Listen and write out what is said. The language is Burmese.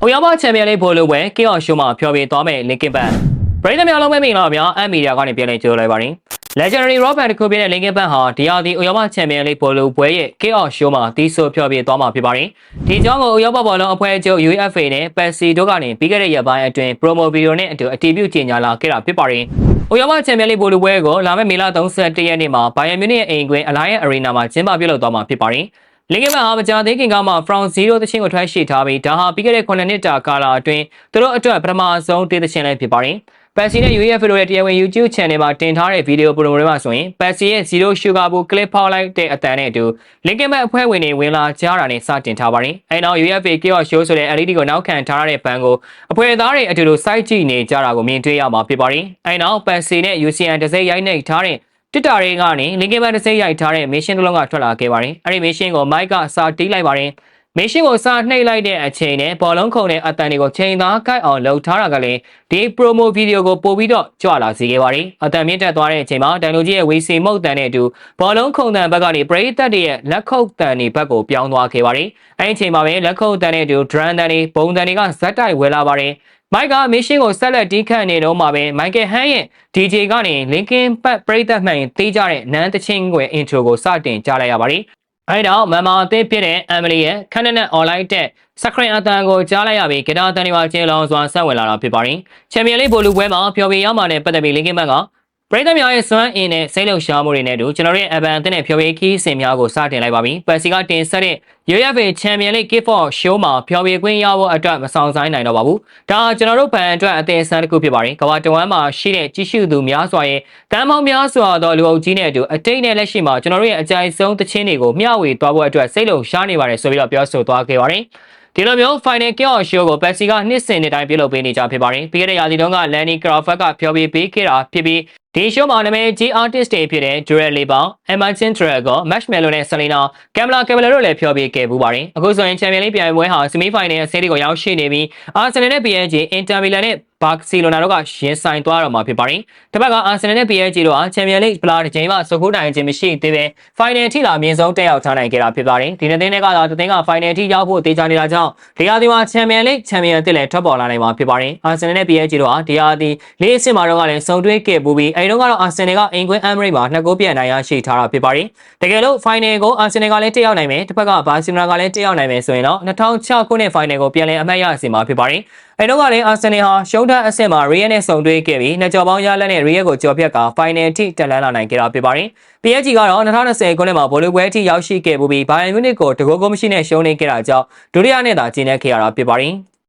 ။အိုရောပချန်ပီယံလိဘောလုံးပွဲကေအော့ရှိုးမှာဖျော်ဖြေသွားမယ်လင်ကင်ဘတ်ပရိသတ်များလုံးပဲမင်္ဂလာပါဗျာအမီဒီယာကနေပြန်လည်ကြိုလိုက်ပါရင် Legendary Rock Band တစ်ခုပြတဲ့ Linkin Park ဟာဒီဟာဒီဥရောပချန်ပီယံလိဘောလုံးပွဲရဲ့ K-off show မှာတီးဆိုဖျော်ဖြေသွားမှာဖြစ်ပါတယ်ဒီကြောင်းကိုဥရောပဘောလုံးအဖွဲ့အချုပ် UEFA နဲ့ PESI တို့ကနေပြီးခဲ့တဲ့ရက်ပိုင်းအတွင်း promo video နဲ့အတူအတည်ပြုကြေညာလာခဲ့တာဖြစ်ပါတယ်ဥရောပချန်ပီယံလိဘောလုံးပွဲကိုလာမယ့်မေလ31ရက်နေ့မှာ Bayern Munich ရဲ့အိမ်ကွင်း Allianz Arena မှာကျင်းပပြုလုပ်သွားမှာဖြစ်ပါတယ် လင်ကင်မန်ဟာမကြာသေးခင်ကမှ from 0တချင်းကိုထွက်ရှိထားပြီးဒါဟာပြီးခဲ့တဲ့9နှစ်တာကာလအတွင်းသူတို့အတွက်ပထမဆုံးတေးသချင်းလည်းဖြစ်ပါတယ်။ပက်စီနဲ့ UEFA တို့ရဲ့တရားဝင် YouTube channel မှာတင်ထားတဲ့ဗီဒီယိုပရိုမိုတွေမှာဆိုရင်ပက်စီရဲ့ Zero Sugar ဘူး clip ဖောက်လိုက်တဲ့အတန်နဲ့အတူလင်ကင်မန်အဖွဲ့ဝင်တွေဝင်လာကြတာနဲ့စတင်ထားပါတယ်။အဲနောက် UEFA Chaos Show ဆိုတဲ့ LED ကိုနောက်ခံထားရတဲ့ဘန်ကိုအဖွဲ့သားတွေအတူတူစိုက်ကြည့်နေကြတာကိုမြင်တွေ့ရမှာဖြစ်ပါတယ်။အဲနောက်ပက်စီနဲ့ UCN တစ်စိမ့်ရိုက်နေထားတဲ့ တစ်တာတွေကနေလင်ကင်ဘန်တစ်စိမ့်ရိုက်ထားတဲ့ mission တစ်လုံးကထွက်လာခဲ့ပါတယ်။အဲဒီ mission ကို Mike ကစာတီးလိုက်ပါတယ်။ mission ကိုစာနှိပ်လိုက်တဲ့အချိန်နဲ့ဘောလုံးခုံတဲ့အတန်တွေကိုချိန်သားကိုက်အောင်လှုပ်ထားတာကလည်းဒီ promo video ကိုပို့ပြီးတော့ကြွလာစေခဲ့ပါတယ်။အတန်မြင့်တက်သွားတဲ့အချိန်မှာတိုင်လိုကြီးရဲ့ဝေစီမုတ်တန်နဲ့အတူဘောလုံးခုံတန်ဘက်ကနေပရိသတ်တွေရဲ့လက်ခုပ်တန်တွေဘက်ကိုပြောင်းသွားခဲ့ပါတယ်။အဲဒီအချိန်မှာပဲလက်ခုပ်တန်နဲ့အတူ drum တန်တွေပုံတန်တွေကဇက်တိုက်ဝဲလာပါတယ်။ မိုက်ကမစ်ရှင်ကိုဆက်လက်တီးခတ်နေတော့မှာပဲမိုက်ကယ်ဟန်ရဲ့ DJ ကနေ Linkin Park ပရိသတ်မှန်ရင်တေးကြတဲ့နန်းတချင်းကွယ် intro ကိုစတင်ကြားလိုက်ရပါတယ်။အဲဒီတော့မမအသင်းဖြစ်တဲ့ Emily ရဲ့ခန်းနဲ့ online တက်စခရင်အတန်ကိုကြားလိုက်ရပြီးဂီတာအတန်တွေပါကျင်းလောင်စွာဆက်ဝင်လာတာဖြစ်ပါတယ်။ချန်ပီယံလိဘိုလူပွဲမှာပျော်ပြရမှာနဲ့ပတ်သက်ပြီး Linkin Park က ပရိသတ်များရဲ့စွမ်းအင်နဲ့စိတ်လှုပ်ရှားမှုတွေနဲ့အတူကျွန်တော်တို့ရဲ့အဘန်အသင်းနဲ့ဖျော်ဖြေခီးစဉ်များကိုစတင်လိုက်ပါပြီ။ပက်စီကတင်ဆက်တဲ့ UEFA Champions League Gift for Show မှာဖျော်ဖြေခွင့်ရဖို့အတွက်မဆောင်ဆိုင်နိုင်တော့ပါဘူး။ဒါကျွန်တော်တို့ဘန်အတွက်အသေးအစမ်းတစ်ခုဖြစ်ပါတယ်။ကမ္ဘာတဝမ်းမှာရှိတဲ့ကြီးစုသူများစွာရဲ့တန်ပေါင်းများစွာသောလူအုပ်ကြီးနဲ့အတူအတိတ်နဲ့လက်ရှိမှာကျွန်တော်တို့ရဲ့အကြိုက်ဆုံးသချင်းတွေကိုမျှဝေသွားဖို့အတွက်စိတ်လှုပ်ရှားနေပါတယ်ဆိုပြီးတော့ပြောဆိုသွားခဲ့ပါတယ်။ဒီလိုမျိုး final chaos show ကို Pepsi ကနှစ်စဉ်နှစ်တိုင်းပြုလုပ်ပေးနေကြဖြစ်ပါတယ်။ပြီးခဲ့တဲ့ရာသီတုန်းက Lenny Crawford ကဖျော်ဖြေပေးခဲ့တာဖြစ်ပြီး ဒီ show မှာနာမည်ကြီး artist တွေဖြစ်တဲ့ Durrell Lebon, Emerson Drago, Marshmello နဲ့ Selena, Camila Cabello တို့လည်းဖျော်ဖြေခဲ့ပူပါတယ်။အခုဆိုရင် Champions League ပြိုင်ပွဲဟာ semi final အဆင့်တွေကိုရောက်ရှိနေပြီး Arsenal နဲ့ PSG, Inter Milan နဲ့ ဘာစီလိုနာတို့ကရင်ဆိုင်သွားတော့မှာဖြစ်ပါတယ်။တစ်ဖက်ကအာဆင်နယ်နဲ့ PSG တို့ဟာချန်ပီယံလိဖလားတစ်ချိန်မှစကူးတိုင်ခြင်းမရှိသေးပဲဖိုင်နယ်ထိလာအမြင့်ဆုံးတက်ရောက်ထားနိုင်ခဲ့တာဖြစ်ပါတယ်။ဒီနေ့နဲ့ကတော့တသင်းကဖိုင်နယ်ထိရောက်ဖို့တေချာနေတာကြောင့်ဒီဟာဒီမှာချန်ပီယံလိချန်ပီယံတစ်လည်းထွက်ပေါ်လာနိုင်မှာဖြစ်ပါတယ်။အာဆင်နယ်နဲ့ PSG တို့ဟာဒီဟာဒီလေးအဆင့်မှာတော့ကလည်းစုံတွဲခဲ့ပူပြီးအဲဒီတော့ကတော့အာဆင်နယ်ကအင်ကွင်းအမ်မရိတ်မှာနှစ်ဂိုးပြန်နိုင်ရရှိထားတာဖြစ်ပါတယ်။တကယ်လို့ဖိုင်နယ်ကိုအာဆင်နယ်ကလည်းတက်ရောက်နိုင်မယ်တစ်ဖက်ကဘာစီလိုနာကလည်းတက်ရောက်နိုင်မယ်ဆိုရင်တော့2006ခုနှစ်ဖိုင်နယ်ကိုပြန်လည်အမှတ်ရစီမှာဖြစ်ပါတယ်။ အဲတော့ကလည်းအာဆင်နယ်ဟာရှုံးထအဆင့်မှာရီယက်နဲ့ဆုံတွေ့ခဲ့ပြီးနှစ်ကြော်ပေါင်းရလက်နဲ့ရီယက်ကိုကြော်ဖြတ်ကာဖိုင်နယ်ထိတက်လှမ်းလာနိုင်ခဲ့တာဖြစ်ပါတယ်။ PSG ကတော့2020ခုနှစ်မှာဗိုလ်လုပွဲအထိရောက်ရှိခဲ့ပြီးဘိုင်ယန်မြူနစ်ကိုတကောကိုမရှိနဲ့ရှုံးနေခဲ့တာကြောင့်ဒုတိယနဲ့သာကျင်းနေခဲ့ရတာဖြစ်ပါတယ်။